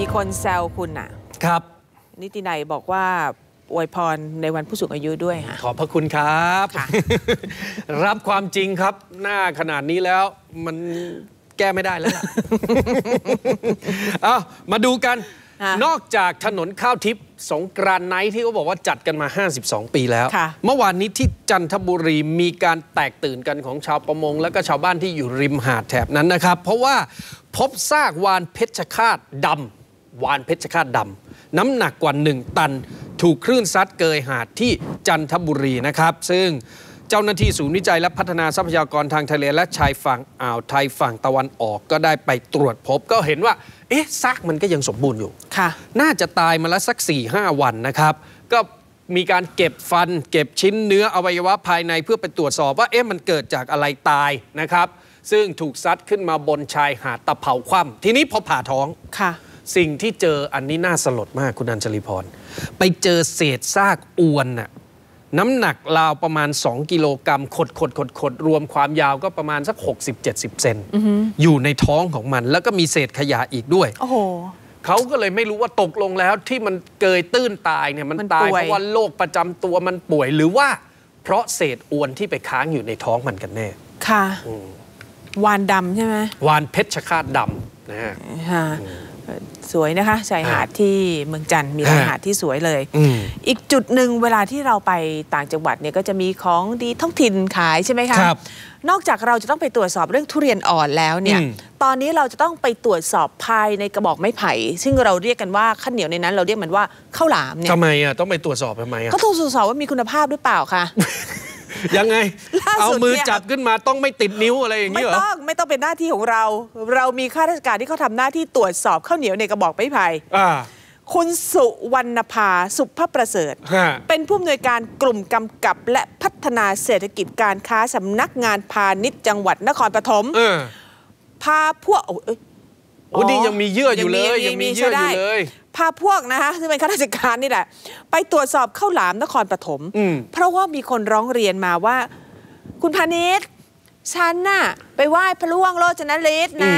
มีคนแซวคุณน่ะ ครับ นิตินัยบอกว่าอวยพรในวันผู้สูงอายุด้วยค่ะ ขอบพระคุณครับค่ะรับความจริงครับ หน้าขนาดนี้แล้วมันแก้ไม่ได้แล้วล่ะเอามาดูกันค่ะนอกจากถนนข้าวทิพย์สงกรานต์ไนท์ที่เขาบอกว่าจัดกันมา 52 ปีแล้วค่ะเมื่อวานนี้ที่จันทบุรีมีการแตกตื่นกันของชาวประมง และก็ชาวบ้านที่อยู่ริมหาดแถบนั้นนะครับ เพราะว่าพบซากวานเพชรฆาตดำ วานเพชรฆาตดำน้ำหนักกว่า 1 ตัน ถูกคลื่นซัดเกยหาดที่จันทบุรีนะครับ ซึ่งเจ้าหน้าที่ศูนย์วิจัยและพัฒนาทรัพยากรทางทะเลและชายฝั่งอ่าวไทยฝั่งตะวันออกก็ได้ไปตรวจพบก็เห็นว่า เอ๊ะซากมันก็ยังสมบูรณ์อยู่ค่ะ น่าจะตายมาแล้วสัก4 5วันนะครับ ก็มีการเก็บฟัน เก็บชิ้นเนื้ออวัยวะภายในเพื่อไปตรวจสอบว่าเอ๊ะมันเกิดจากอะไรตายนะครับ ซึ่งถูกซัดขึ้นมาบนชายหาดตะเภาคว่ำทีนี้พอผ่าท้องค่ะ สิ่งที่เจออันนี้น่าสลดมากคุณอัญชลีพร ไปเจอเศษซากอวนน่ะน้ำหนักราวประมาณ 2 กิโลกรัมขดขดขดขดรวมความยาวก็ประมาณสัก 60-70 เซนอยู่ในท้องของมัน แล้วก็มีเศษขยะอีกด้วย โอ้โหเขาก็เลยไม่รู้ว่าตกลงแล้วที่มันเกยตื้นตายเนี่ยมันมันตายป่วยเพราะว่าโรคประจำตัวมันป่วยหรือว่า เพราะเศษอวนที่ไปค้างอยู่ในท้องมันกันแน่ ค่ะวานดำใช่ไหมวานเพชรฆาตดำนะฮะค่ะเอ่อ สวยนะคะชายหาดที่เมืองจันทร์มีชายหาดที่สวยเลยอืมอีกจุดหนึ่งเวลาที่เราไปต่างจังหวัดเนี่ยก็จะมีของดีท้องถิ่นขายใช่ไหมคะครับนอกจากเราจะต้องไปตรวจสอบเรื่องทุเรียนอ่อนแล้วเนี่ยอืมตอนนี้เราจะต้องไปตรวจสอบภายในกระบอกไม้ไผ่ ซึ่งเราเรียกกันว่าข้าวเหนียวในนั้น เราเรียกมันว่าข้าวหลามเนี่ยทำไมอะต้องไปตรวจสอบทำไมอะก็ต้องตรวจสอบว่ามีคุณภาพหรือเปล่าคะ ยังไง ล่าสุดเอามือเนี่ยจับขึ้นมาต้องไม่ติดนิ้วอะไรอย่างไม่นี้เหรอต้องไม่ต้องเป็นหน้าที่ของเรา เรามีข้าราชการที่เขาทำหน้าที่ตรวจสอบข้าวเหนียวในกระบอกไม้ไผ่อ่า คุณสุวรรณภาสุภประเสริฐ ฮะ เป็นผู้อำนวยการกลุ่มกำกับและพัฒนาเศรษฐกิจการค้าสำนักงานพาณิชย์จังหวัดนครปฐม เออ พาพวกโอ้ยเอ้ย โอ้นี่ยังมีเยื่ออยู่เลยยังมียังมียังมีเยื่ออยู่ใช้ได้เลยพาพวกนะคะซึ่งเป็นข้าราชการนี่แหละ ไปตรวจสอบข้าวหลามนครปฐมอืมเพราะว่ามีคนร้องเรียนมาว่า คุณพาณิชย์ฉันน่ะ ไปไหว้พระล่วงโลจนฤทธิ์นะ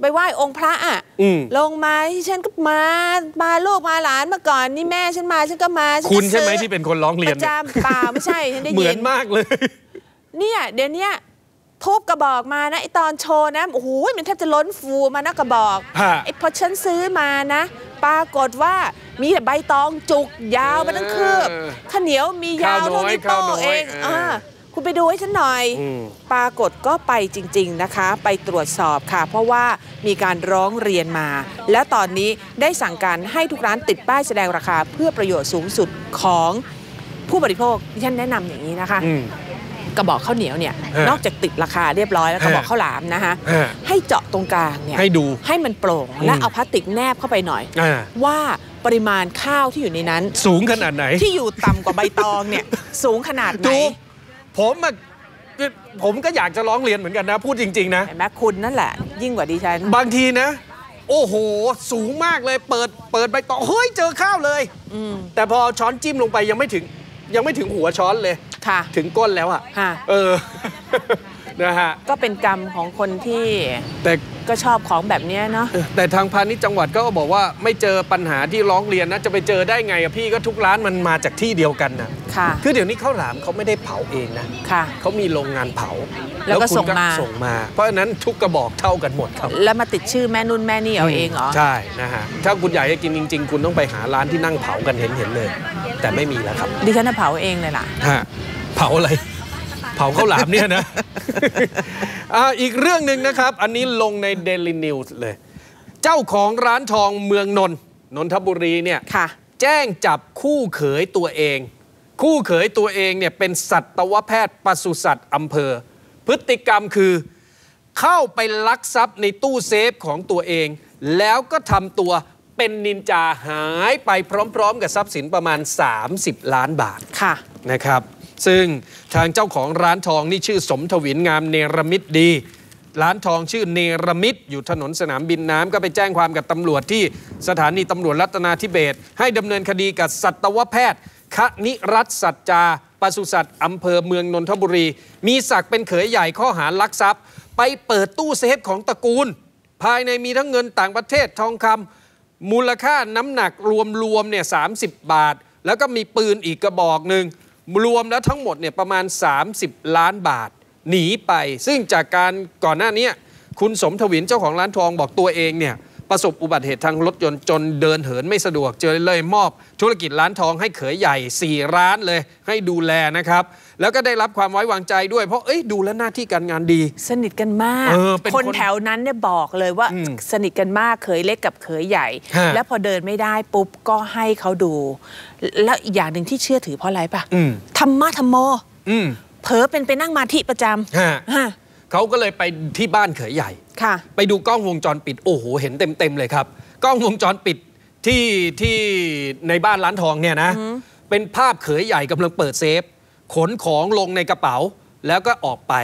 ไปไหว้องค์พระอะอืมลงมาที่ฉันก็มา มาลูกมาหลานมาก่อนนี่แม่ฉันมาฉันก็มาฉันก็คุณใช่ไหมซื้อที่เป็นคนร้องเรีปยนระเนี่ยจำเปล่าไม่ใช่ฉันได้เหมืยิอนมากเลย เนี่ยเดี๋ยวเนี้ย ทุบกระบอกมานะไอตอนโชว์นะโอ้โหมันแทบจะล้นฟูมานะกระบอกฮะไอพอฉันซื้อมานะ ปรากฏว่ามีแต่ใบตองจุกยาวมาทั้งคืบเออข้าวเหนียวมียาวเท่านิ้วโป้ข้าวน้อยเองข้าวน้อยอ่าคุณไปดูให้ฉันหน่อยอืมปรากฏก็ไปจริง ๆนะคะ ไปตรวจสอบค่ะ เพราะว่ามีการร้องเรียนมา และตอนนี้ได้สั่งการให้ทุกร้านติดป้ายแสดงราคา เพื่อประโยชน์สูงสุดของผู้บริโภคดิฉันแนะนำอย่างนี้นะคะอืม กระบอกข้าวเหนียวเนี่ยฮะนอกจากติดราคาเรียบร้อยแล้วกระบอกฮะข้าวหลามนะคะฮะให้เจาะตรงกลางเนี่ยให้ดูให้มันโปร่งอืมและเอาพลาสติกแนบเข้าไปหน่อยอ่าว่าปริมาณข้าวที่อยู่ในนั้น สูงขนาดไหนที่อยู่ต่ำกว่าใบตองเนี่ยสูงขนาดไหนถูกผมอะผมก็อยากจะร้องเรียนเหมือนกันนะ พูดจริง ๆ นะเห็นไหมคุณนั่นแหละ ยิ่งกว่าดิฉัน บางทีนะ โอ้โห สูงมากเลยเปิดเปิดใบตองเฮ้ยเจอข้าวเลยอืมแต่พอช้อนจิ้มลงไปยังไม่ถึง ยังไม่ถึงหัวช้อนเลย ค่ะ ถึงก้นแล้วอะค่ะ เออ นะฮะ ก็เป็นกรรมของคนที่แต่ก็ชอบของแบบเนี้ยเนาะ แต่ทางพาณิชย์จังหวัดก็บอกว่าไม่เจอปัญหาที่ร้องเรียนนะจะไปเจอได้ไงอะพี่ก็ทุกร้านมันมาจากที่เดียวกันนะค่ะ คือเดี๋ยวนี้ข้าวหลามเขาไม่ได้เผาเองนะค่ะ เขามีโรงงานเผาแล้วก็คุณส่งมา ส่งมา เพราะฉะนั้นทุกกระบอกเท่ากันหมดครับ แล้วมาติดชื่อแม่นุ่นแม่นี่เอาเองเหรอ ใช่นะฮะถ้าคุณอยากจะกินจริง ๆ คุณต้องไปหาร้านที่นั่งเผากันเห็นเห็นๆเลย แต่ไม่มีแล้วครับ ดิฉันน่ะเผาเองเลยล่ะฮะเผาอะไร เผาข้าวหลามเนี่ยนะอ่าอีกเรื่องหนึ่งนะครับ อันนี้ลงใน Daily News เลย เจ้าของร้านทองเมืองนนท์นนทบุรีเนี่ยค่ะแจ้งจับคู่เขยตัวเอง คู่เขยตัวเองเนี่ยเป็นสัตวแพทย์ปศุสัตว์อำเภอ พฤติกรรมคือเข้าไปลักทรัพย์ในตู้เซฟของตัวเอง แล้วก็ทำตัว เป็นนินจาหายไปพร้อม ๆ กับทรัพย์สินประมาณ 30 ล้านบาทค่ะนะครับ ซึ่งทางเจ้าของร้านทองนี่ชื่อสมทวินงามเนรมิตดี ร้านทองชื่อเนรมิตอยู่ถนนสนามบินน้ำก็ไปแจ้งความกับตำรวจที่สถานีตำรวจรัตนาธิเบศรให้ดำเนินคดีกับสัตวแพทย์คณิรัตน์สัจจาปศุสัตว์อำเภอเมืองนนทบุรี มีศักดิ์เป็นเขยใหญ่ข้อหารักทรัพย์ ไปเปิดตู้เซฟของตระกูล ภายในมีทั้งเงินต่างประเทศทองคำ มูลค่าน้ำหนักรวมๆเนี่ยสาบาท แล้วก็มีปืนอีกกระบอกหนึ่งรวมแล้วทั้งหมดเนี่ยประมาณ 30 ล้านบาท หนีไป ซึ่งจากการก่อนหน้านี้คุณสมทวินเจ้าของร้านทองบอกตัวเองเนี่ย ประสบอุบัติเหตุทางรถยนต์จนเดินเหินไม่สะดวกเจอเลยมอบ ธุรกิจร้านทองให้เขยใหญ่ 4 ร้านเลยให้ดูแลนะครับ แล้วก็ได้รับความไว้วางใจด้วย เพราะเอ้ยดูแลวหน้าที่การงานดี สนิทกันมากเออเป็นคนคนแถวนั้นเนี่ยบอกเลยว่าอืมสนิทกันมากเขยเล็กกับเขยใหญ่ฮะแล้วพอเดินไม่ได้ปุ๊บก็ให้เขาดู แล้วอีกอย่างหนึ่งที่เชื่อถือเพราะอะไรปะอืมธรรมะธรรมโมอืมเผลอเป็นไปนั่งมาที่ประจฮะำฮะเขาก็เลยไปที่บ้านเขยใหญ่ค่ะ ไปดูกล้องวงจรปิดโอ้โหเห็นเต็มๆเลยครับ กล้องวงจรปิดที่ที่ในบ้านร้านทองเนี่ยนะเป็นภาพเขยใหญ่กำลังเปิดเซฟ ขนของลงในกระเป๋าแล้วก็ออกไป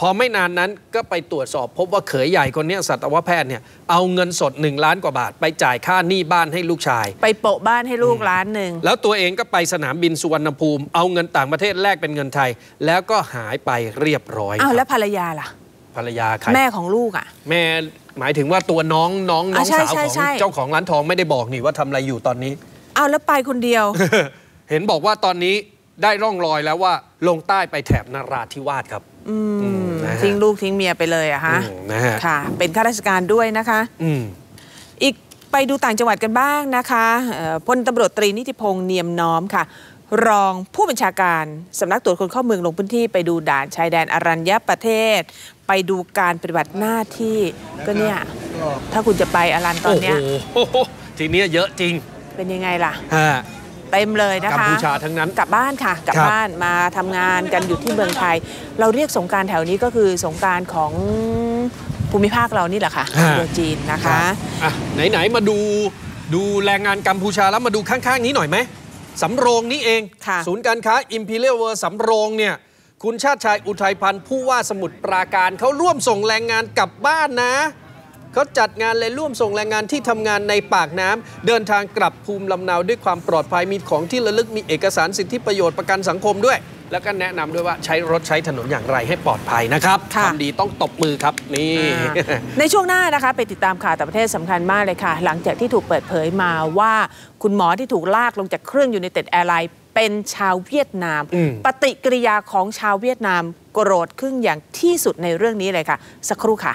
พอไม่นานนั้นก็ไปตรวจสอบพบว่าเขยใหญ่คนเนี้ยสัตวแพทย์เนี่ยเอาเงินสด 1 ล้านกว่าบาท ไปจ่ายค่าหนี้บ้านให้ลูกชาย ไปโปะบ้านให้ลูกร้านหนึ่งแล้วตัวเองก็ไปสนามบินสุวรรณภูมิ เอาเงินต่างประเทศแลกเป็นเงินไทย แล้วก็หายไปเรียบร้อยอ้าวคแล้รับวภรรยาล่ะ ภรรยาใครแม่ของลูกอะ แม่หมายถึงว่าตัวน้องน้องน้องอะใช่สาวใช่ของใช่เจ้าของร้านทองไม่ได้บอกนี่ว่าทำอะไรอยู่ตอนนี้อ้าวแล้วไปคนเดียว เห็นบอกว่าตอนนี้ได้ร่องรอยแล้วว่าลงใต้ไปแถบนราธิวาสครับอืมนะฮะทิ้งลูกทิ้งเมียไปเลยอะฮะอืมนะฮะค่ะ เป็นข้าราชการด้วยนะคะอืมอีกไปดูต่างจังหวัดกันบ้างนะคะเอ่อพลตำรวจตรีนิติพงษ์เนียมน้อมค่ะ รองผู้บัญชาการสำนักตรวจคนเข้าเมืองลงพื้นที่ไปดูด่านชายแดนอรัญญประเทศ ไปดูการปฏิบัติหน้าที่ก็เนี่ยถ้าคุณจะไปอรันตอนเนี้ยโอ้โหทีเนี้ยเยอะจริงเป็นยังไงล่ะฮะเต็มเลยนะคะกัมพูชาทั้งนั้นกลับบ้านค่ะกลับครับบ้านมาทำงานกันอยู่ที่เมืองไทย เราเรียกสงกรารแถวนี้ก็คือสงกรารของภูมิภาคเรานี่แหละค่ะเมืองจีนนะคะอะไหนๆมาดูดูแรงงานกัมพูชาแล้วมาดูข้างๆนี้หน่อยไหม สำโรงนี่เองค่ะศูนย์การค้า Imperial World สำโรงเนี่ยคุณชาติชายอุทัยพันธ์ผู้ว่าสมุทรปราการเขาร่วมส่งแรงงานกลับบ้านนะ เขาจัดงานเลยร่วมส่งแรงงานที่ทำงานในปากน้ำเดินทางกลับภูมิลำเนาด้วยความปลอดภัยมีของที่ระลึกมีเอกสารสิทธิประโยชน์ประกันสังคมด้วย แล้วก็แนะนำด้วยว่าใช้รถใช้ถนนอย่างไรให้ปลอดภัยนะครับค่ะทำดีต้องตบมือครับนี่อ่าในช่วงหน้านะคะไปติดตามข่าวต่างประเทศสำคัญมากเลยค่ะ หลังจากที่ถูกเปิดเผยมาว่า คุณหมอที่ถูกลากลงจากเครื่องยู n นเต็ดแอร์ไลน์เป็นชาวเวียดนามอืมปฏิกิริยาของชาวเวียดนามโกรธขึ้นอย่างที่สุดในเรื่องนี้เลยค่ะ สักครู่ค่ะ